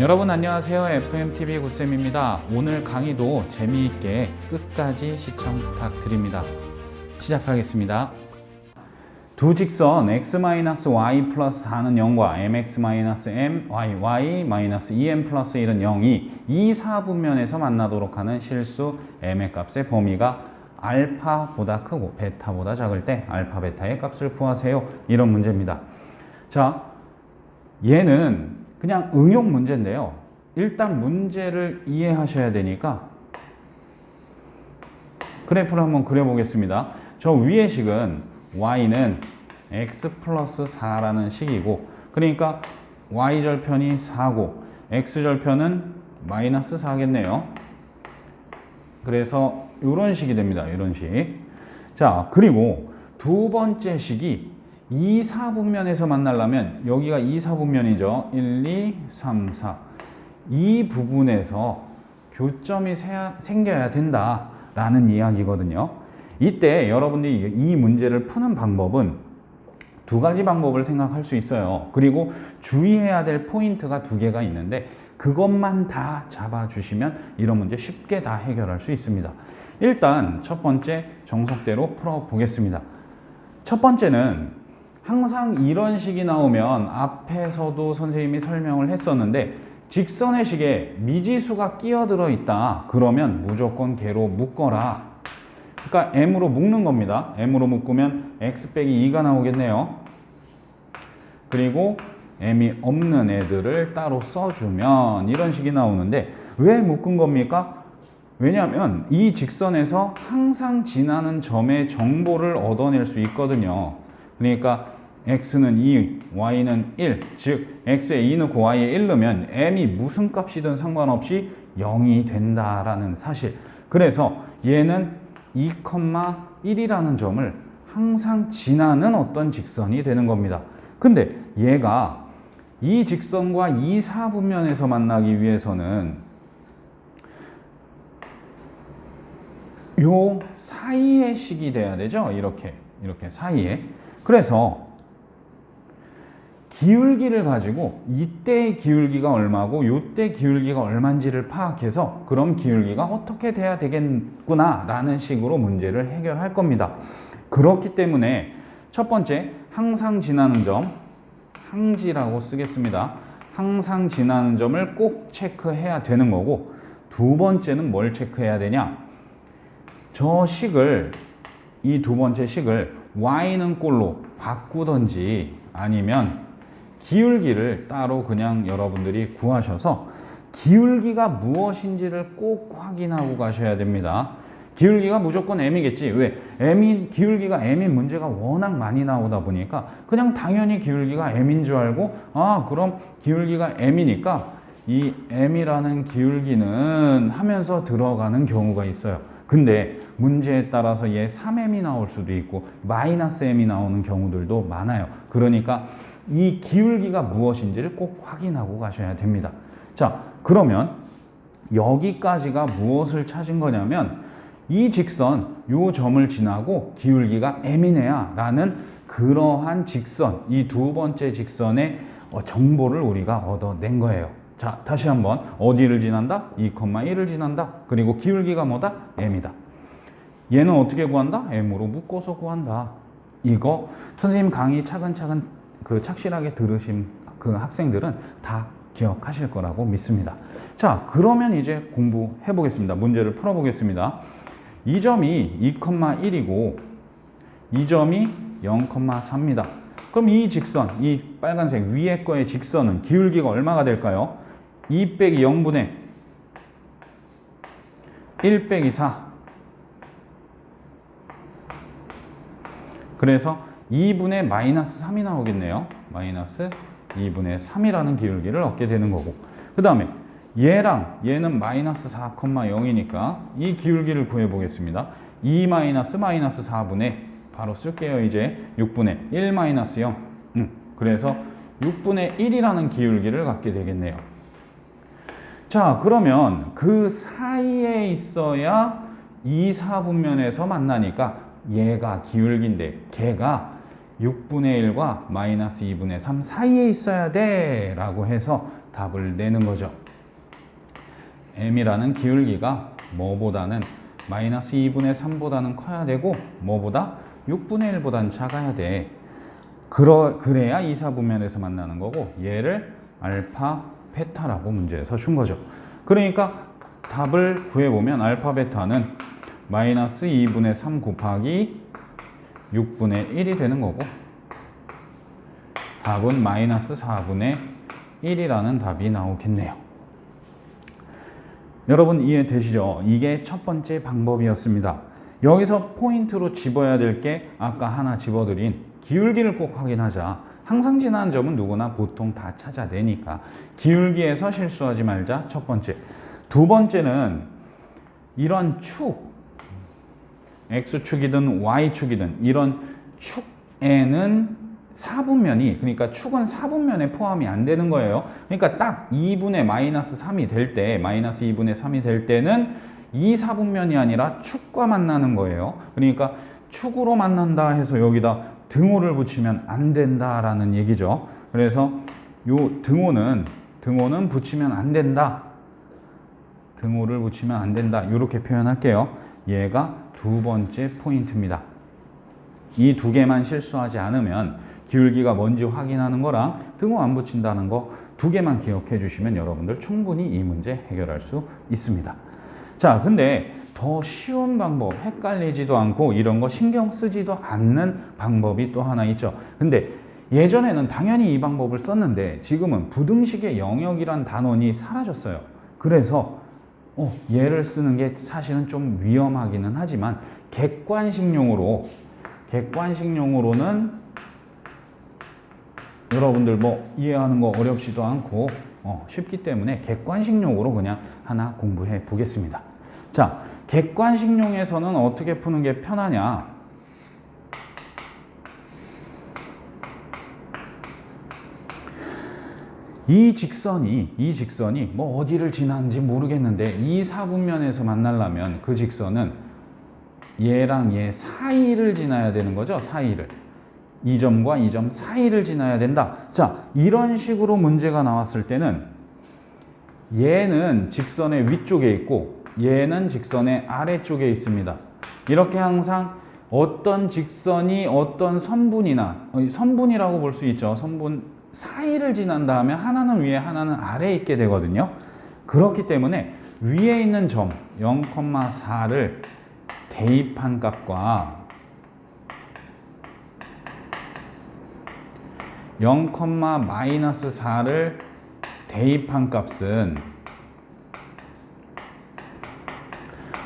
여러분 안녕하세요. FMTV 구쌤입니다. 오늘 강의도 재미있게 끝까지 시청 부탁드립니다. 시작하겠습니다. 두 직선 x-y 플러스 4는 0과 mx-m, y, y-2m 플러스 1은 0이 이 사분면에서 만나도록 하는 실수 m의 값의 범위가 알파보다 크고 베타보다 작을 때 알파, 베타의 값을 구하세요. 이런 문제입니다. 자, 얘는 그냥 응용 문제인데요. 일단 문제를 이해하셔야 되니까 그래프를 한번 그려보겠습니다. 저 위의 식은 y는 x 플러스 4라는 식이고 그러니까 y절편이 4고 x절편은 마이너스 4겠네요. 그래서 이런 식이 됩니다. 이런 식. 자, 그리고 두 번째 식이 2, 4분면에서 만나려면 여기가 2, 4분면이죠. 1, 2, 3, 4. 이 부분에서 교점이 생겨야 된다라는 이야기거든요. 이때 여러분들이 이 문제를 푸는 방법은 두 가지 방법을 생각할 수 있어요. 그리고 주의해야 될 포인트가 두 개가 있는데 그것만 다 잡아주시면 이런 문제 쉽게 다 해결할 수 있습니다. 일단 첫 번째 정석대로 풀어보겠습니다. 첫 번째는 항상 이런 식이 나오면 앞에서도 선생님이 설명을 했었는데 직선의 식에 미지수가 끼어들어 있다. 그러면 무조건 개로 묶어라. 그러니까 m으로 묶는 겁니다. m으로 묶으면 x 빼기 2가 나오겠네요. 그리고 m이 없는 애들을 따로 써주면 이런 식이 나오는데 왜 묶은 겁니까? 왜냐하면 이 직선에서 항상 지나는 점의 정보를 얻어낼 수 있거든요. 그러니까 x는 2, y는 1, 즉 x에 2 넣고 y에 1 넣으면 m이 무슨 값이든 상관없이 0이 된다라는 사실. 그래서 얘는 2,1이라는 점을 항상 지나는 어떤 직선이 되는 겁니다. 근데 얘가 이 직선과 이 사분면에서 만나기 위해서는 요 사이의 식이 돼야 되죠. 이렇게 이렇게 사이에. 그래서 기울기를 가지고 이때의 기울기가 얼마고 요때 기울기가 얼마인지를 파악해서 그럼 기울기가 어떻게 돼야 되겠구나 라는 식으로 문제를 해결할 겁니다. 그렇기 때문에 첫 번째 항상 지나는 점 항지라고 쓰겠습니다. 항상 지나는 점을 꼭 체크해야 되는 거고 두 번째는 뭘 체크해야 되냐? 저 식을 이 두 번째 식을 y는 꼴로 바꾸던지 아니면 기울기를 따로 그냥 여러분들이 구하셔서 기울기가 무엇인지를 꼭 확인하고 가셔야 됩니다. 기울기가 무조건 m이겠지. 왜? m이 기울기가 m인 문제가 워낙 많이 나오다 보니까 그냥 당연히 기울기가 m인 줄 알고 아 그럼 기울기가 m이니까 이 m이라는 기울기는 하면서 들어가는 경우가 있어요. 근데 문제에 따라서 얘 3m이 나올 수도 있고 마이너스 m이 나오는 경우들도 많아요. 그러니까 이 기울기가 무엇인지를 꼭 확인하고 가셔야 됩니다. 자, 그러면 여기까지가 무엇을 찾은 거냐면 이 직선, 요 점을 지나고 기울기가 m이네야 라는 그러한 직선, 이 두 번째 직선의 어, 정보를 우리가 얻어낸 거예요. 자, 다시 한번 어디를 지난다? 2,1을 지난다. 그리고 기울기가 뭐다? m이다. 얘는 어떻게 구한다? m으로 묶어서 구한다. 이거 선생님 강의 차근차근 그 착실하게 들으신 그 학생들은 다 기억하실 거라고 믿습니다. 자, 그러면 이제 공부해 보겠습니다. 문제를 풀어 보겠습니다. 이 점이 2,1이고 이 점이 0,3입니다. 그럼 이 직선, 이 빨간색 위에 거의 직선은 기울기가 얼마가 될까요? 2 빼기 0분의 1 빼기 4. 그래서 2분의 마이너스 3이 나오겠네요. 마이너스 2분의 3이라는 기울기를 얻게 되는 거고. 그 다음에 얘랑 얘는 마이너스 4,0이니까 이 기울기를 구해 보겠습니다. 2 마이너스 마이너스 4분의 바로 쓸게요. 이제 6분의 1 마이너스 0. 음, 그래서 6분의 1이라는 기울기를 갖게 되겠네요. 자, 그러면 그 사이에 있어야 2, 4분면에서 만나니까 얘가 기울기인데 걔가 6분의 1과 마이너스 2분의 3 사이에 있어야 돼 라고 해서 답을 내는 거죠. m이라는 기울기가 뭐보다는 마이너스 2분의 3보다는 커야 되고 뭐보다 6분의 1보다는 작아야 돼. 그러, 그래야 이사분면에서 만나는 거고 얘를 알파 베타라고 문제에서 준 거죠. 그러니까 답을 구해보면 알파 베타는 마이너스 2분의 3 곱하기 6분의 1이 되는 거고 답은 마이너스 4분의 1이라는 답이 나오겠네요. 여러분 이해되시죠? 이게 첫 번째 방법이었습니다. 여기서 포인트로 집어야 될 게 아까 하나 집어드린 기울기를 꼭 확인하자. 항상 지나는 점은 누구나 보통 다 찾아내니까 기울기에서 실수하지 말자. 첫 번째. 두 번째는 이런 축, x축이든 y축이든 이런 축에는 4분면이 그러니까 축은 4분면에 포함이 안 되는 거예요. 그러니까 딱 2분의 마이너스 3이 될 때, 마이너스 2분의 3이 될 때는 이 4분면이 아니라 축과 만나는 거예요. 그러니까 축으로 만난다 해서 여기다 등호를 붙이면 안 된다라는 얘기죠. 그래서 요 등호는 등호는 붙이면 안 된다. 등호를 붙이면 안 된다. 이렇게 표현할게요. 얘가 두 번째 포인트입니다. 이 두 개만 실수하지 않으면 기울기가 뭔지 확인하는 거랑 등호 안 붙인다는 거 두 개만 기억해 주시면 여러분들 충분히 이 문제 해결할 수 있습니다. 자, 근데 더 쉬운 방법, 헷갈리지도 않고 이런 거 신경 쓰지도 않는 방법이 또 하나 있죠. 근데 예전에는 당연히 이 방법을 썼는데 지금은 부등식의 영역이란 단원이 사라졌어요. 그래서 어, 얘를 쓰는 게 사실은 좀 위험하기는 하지만 객관식용으로 객관식용으로는 여러분들 뭐 이해하는 거 어렵지도 않고 어, 쉽기 때문에 객관식용으로 그냥 하나 공부해 보겠습니다. 자, 객관식용에서는 어떻게 푸는 게 편하냐? 이 직선이 이 직선이 뭐 어디를 지나는지 모르겠는데 이 사분면에서 만나려면 그 직선은 얘랑 얘 사이를 지나야 되는 거죠. 사이를. 이 점과 이 점 사이를 지나야 된다. 자, 이런 식으로 문제가 나왔을 때는 얘는 직선의 위쪽에 있고 얘는 직선의 아래쪽에 있습니다. 이렇게 항상 어떤 직선이 어떤 선분이나 어, 선분이라고 볼 수 있죠. 선분 사이를 지난 다음에 하나는 위에 하나는 아래에 있게 되거든요. 그렇기 때문에 위에 있는 점 0,4를 대입한 값과 0, 마이너스 4를 대입한 값은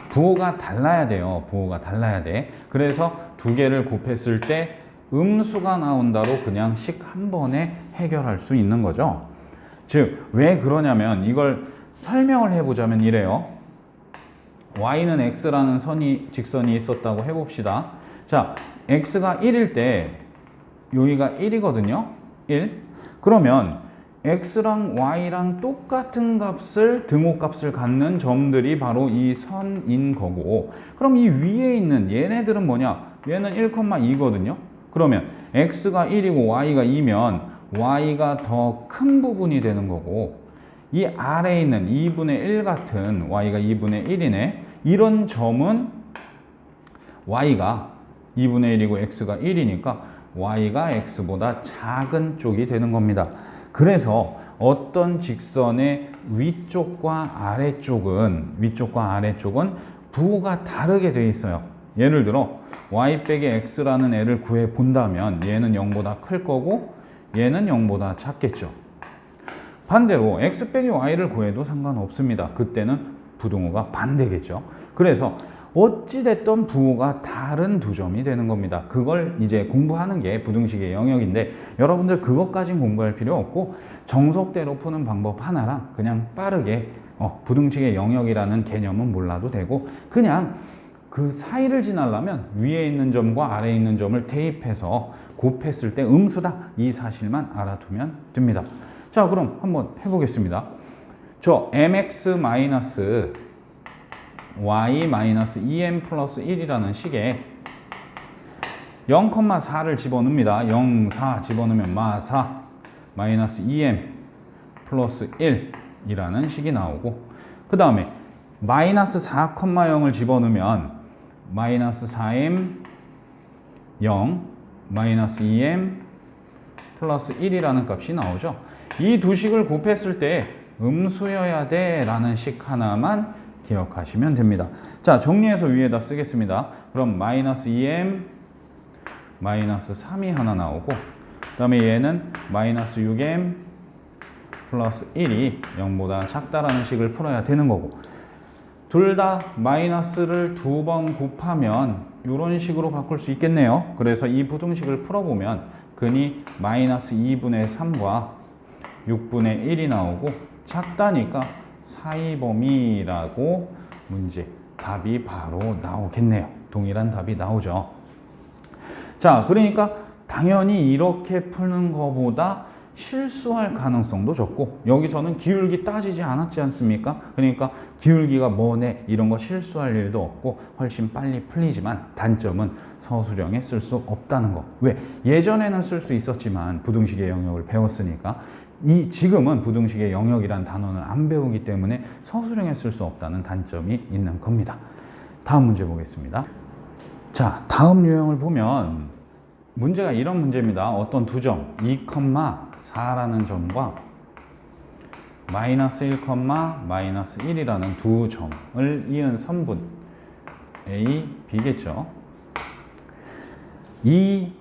부호가 달라야 돼요. 부호가 달라야 돼. 그래서 두 개를 곱했을 때 음수가 나온다로 그냥 식 한 번에 해결할 수 있는 거죠. 즉, 왜 그러냐면 이걸 설명을 해보자면 이래요. y는 x라는 선이 직선이 있었다고 해봅시다. 자, x가 1일 때 여기가 1이거든요. 1. 그러면 x랑 y랑 똑같은 값을 등호값을 갖는 점들이 바로 이 선인 거고 그럼 이 위에 있는 얘네들은 뭐냐? 얘는 1,2거든요. 그러면 x가 1이고 y가 2면 y가 더 큰 부분이 되는 거고 이 아래에 있는 2분의 1 같은 y가 2분의 1이네. 이런 점은 y가 2분의 1이고 x가 1이니까 y가 x보다 작은 쪽이 되는 겁니다. 그래서 어떤 직선의 위쪽과 아래쪽은 위쪽과 아래쪽은 부호가 다르게 되어 있어요. 예를 들어 y 빼기 x라는 애를 구해 본다면 얘는 0보다 클 거고 얘는 0보다 작겠죠. 반대로 x 빼기 y를 구해도 상관없습니다. 그때는 부등호가 반대겠죠. 그래서 어찌됐던 부호가 다른 두 점이 되는 겁니다. 그걸 이제 공부하는 게 부등식의 영역인데 여러분들 그것까진 공부할 필요 없고 정석대로 푸는 방법 하나랑 그냥 빠르게 어, 부등식의 영역이라는 개념은 몰라도 되고 그냥 그 사이를 지나려면 위에 있는 점과 아래에 있는 점을 대입해서 곱했을 때 음수다 이 사실만 알아두면 됩니다. 자 그럼 한번 해보겠습니다. 저 mx 마이너스 y 마이너스 2m 플러스 1이라는 식에 0,4를 집어넣습니다. 0, 4 집어넣으면 마4 마이너스 2m 플러스 1이라는 식이 나오고 그 다음에 마이너스 4,0을 집어넣으면 마이너스 4m 0 마이너스 2m 플러스 1이라는 값이 나오죠. 이 두 식을 곱했을 때 음수여야 돼 라는 식 하나만 기억하시면 됩니다. 자, 정리해서 위에다 쓰겠습니다. 그럼 마이너스 2m 마이너스 3이 하나 나오고 그 다음에 얘는 마이너스 6m 플러스 1이 0보다 작다라는 식을 풀어야 되는 거고 둘 다 마이너스를 두 번 곱하면 이런 식으로 바꿀 수 있겠네요. 그래서 이 부등식을 풀어보면 근이 마이너스 2분의 3과 6분의 1이 나오고 작다니까 사이범위라고 문제 답이 바로 나오겠네요. 동일한 답이 나오죠. 자, 그러니까 당연히 이렇게 푸는 것보다 실수할 가능성도 적고 여기서는 기울기 따지지 않았지 않습니까? 그러니까 기울기가 뭐네 이런 거 실수할 일도 없고 훨씬 빨리 풀리지만 단점은 서술형에 쓸 수 없다는 거. 왜? 예전에는 쓸 수 있었지만 부등식의 영역을 배웠으니까 이 지금은 부등식의 영역이란 단어는 안 배우기 때문에 서술형에 쓸 수 없다는 단점이 있는 겁니다. 다음 문제 보겠습니다. 자, 다음 유형을 보면 문제가 이런 문제입니다. 어떤 두 점, 2,4라는 점과 마이너스 1, 마이너스 1이라는 두 점을 이은 선분 A, B겠죠. 이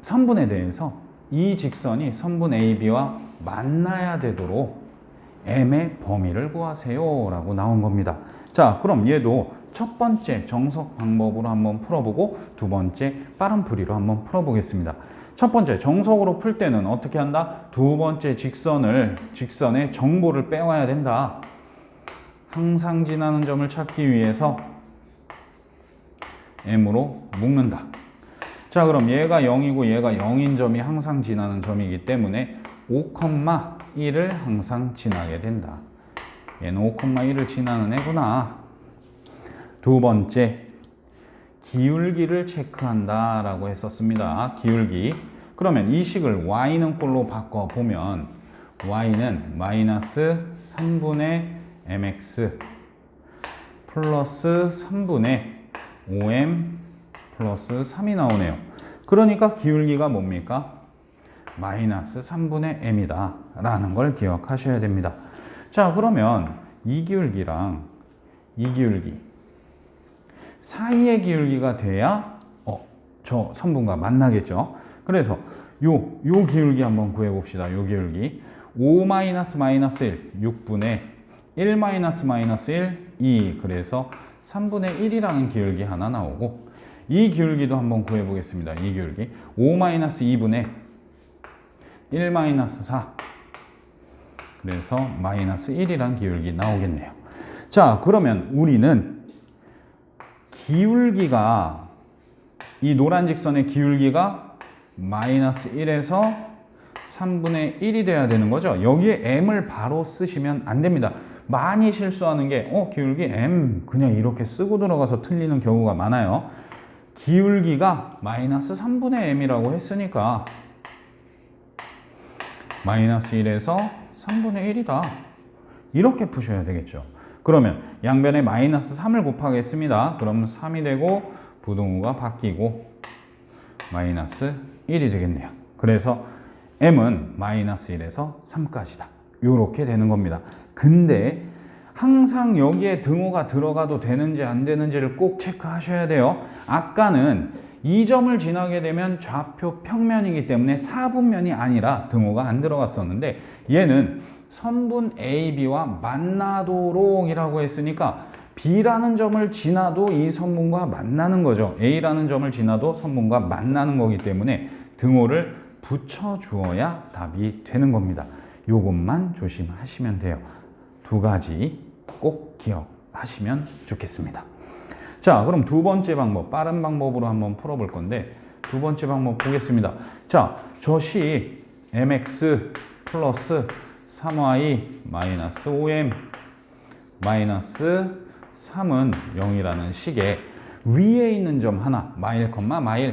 선분에 대해서 이 직선이 선분 AB와 만나야 되도록 M의 범위를 구하세요 라고 나온 겁니다. 자, 그럼 얘도 첫 번째 정석 방법으로 한번 풀어보고 두 번째 빠른 풀이로 한번 풀어보겠습니다. 첫 번째 정석으로 풀 때는 어떻게 한다? 두 번째 직선을 직선의 정보를 빼와야 된다. 항상 지나는 점을 찾기 위해서 M으로 묶는다. 자, 그럼 얘가 0이고 얘가 0인 점이 항상 지나는 점이기 때문에 5,1을 항상 지나게 된다. 얘는 5,1을 지나는 애구나. 두 번째, 기울기를 체크한다 라고 했었습니다. 기울기. 그러면 이 식을 y는 꼴로 바꿔보면 y는 마이너스 3분의 mx 플러스 3분의 5m 플러스 3이 나오네요. 그러니까 기울기가 뭡니까? 마이너스 3분의 m이다 라는 걸 기억하셔야 됩니다. 자 그러면 이 기울기랑 이 기울기 사이의 기울기가 돼야 어, 저 선분과 만나겠죠. 그래서 요, 요 기울기 한번 구해봅시다. 요 기울기 5 마이너스 마이너스 1 6분의 1 마이너스 마이너스 1 2 그래서 3분의 1이라는 기울기 하나 나오고 이 기울기도 한번 구해보겠습니다. 이 기울기 5 마이너스 2분의 1 마이너스 4 그래서 마이너스 1이란 기울기 나오겠네요. 자 그러면 우리는 기울기가 이 노란 직선의 기울기가 마이너스 1에서 3분의 1이 돼야 되는 거죠. 여기에 m을 바로 쓰시면 안 됩니다. 많이 실수하는 게, 어, 기울기 m 그냥 이렇게 쓰고 들어가서 틀리는 경우가 많아요. 기울기가 마이너스 3분의 m이라고 했으니까 마이너스 1에서 3분의 1이다. 이렇게 푸셔야 되겠죠. 그러면 양변에 마이너스 3을 곱하겠습니다. 그러면 3이 되고 부동호가 바뀌고 마이너스 1이 되겠네요. 그래서 m은 마이너스 1에서 3까지다. 이렇게 되는 겁니다. 근데 항상 여기에 등호가 들어가도 되는지 안 되는지를 꼭 체크하셔야 돼요. 아까는 이 점을 지나게 되면 좌표 평면이기 때문에 4분면이 아니라 등호가 안 들어갔었는데 얘는 선분 AB와 만나도록 이라고 했으니까 B라는 점을 지나도 이 선분과 만나는 거죠. A라는 점을 지나도 선분과 만나는 거기 때문에 등호를 붙여 주어야 답이 되는 겁니다. 요것만 조심하시면 돼요. 두 가지 꼭 기억하시면 좋겠습니다. 자, 그럼 두 번째 방법, 빠른 방법으로 한번 풀어볼 건데, 두 번째 방법 보겠습니다. 자, 저시 mx 플러스 3y 마이너스 5m 마이너스 3은 0이라는 식에 위에 있는 점 하나, 마일 컴마 마일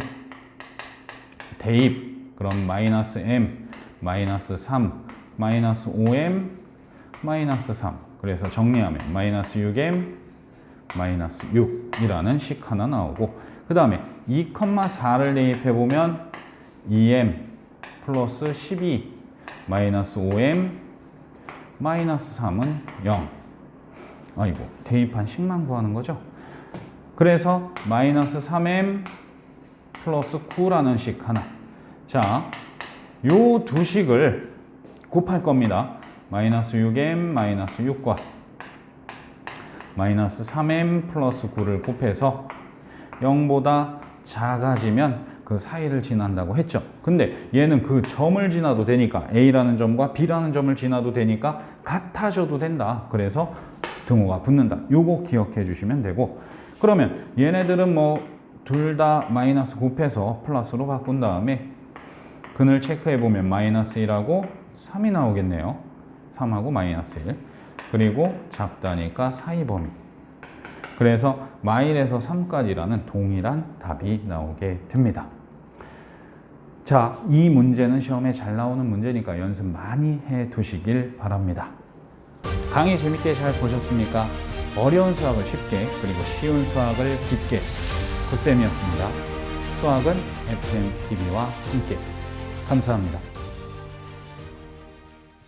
대입, 그럼 마이너스 m 마이너스 3 마이너스 5m 마이너스 3 그래서 정리하면 마이너스 6m 마이너스 6이라는 식 하나 나오고 그 다음에 2,4를 대입해 보면 2m 플러스 12 마이너스 5m 마이너스 3은 0 아이고 대입한 식만 구하는 거죠? 그래서 마이너스 3m 플러스 9라는 식 하나. 자, 요 두 식을 곱할 겁니다. 마이너스 6m 마이너스 6과. 마이너스 3m 플러스 9를 곱해서 0보다 작아지면 그 사이를 지난다고 했죠. 근데 얘는 그 점을 지나도 되니까 A라는 점과 B라는 점을 지나도 되니까 같아져도 된다. 그래서 등호가 붙는다. 요거 기억해 주시면 되고 그러면 얘네들은 뭐 둘 다 마이너스 곱해서 플러스로 바꾼 다음에 근을 체크해 보면 마이너스 1하고 3이 나오겠네요. 3하고 마이너스 1. 그리고 작다니까 사이 범위. 그래서 마일에서 3까지라는 동일한 답이 나오게 됩니다. 자, 이 문제는 시험에 잘 나오는 문제니까 연습 많이 해 두시길 바랍니다. 강의 재밌게 잘 보셨습니까? 어려운 수학을 쉽게 그리고 쉬운 수학을 깊게 구쌤이었습니다. 수학은 FMTV와 함께 감사합니다.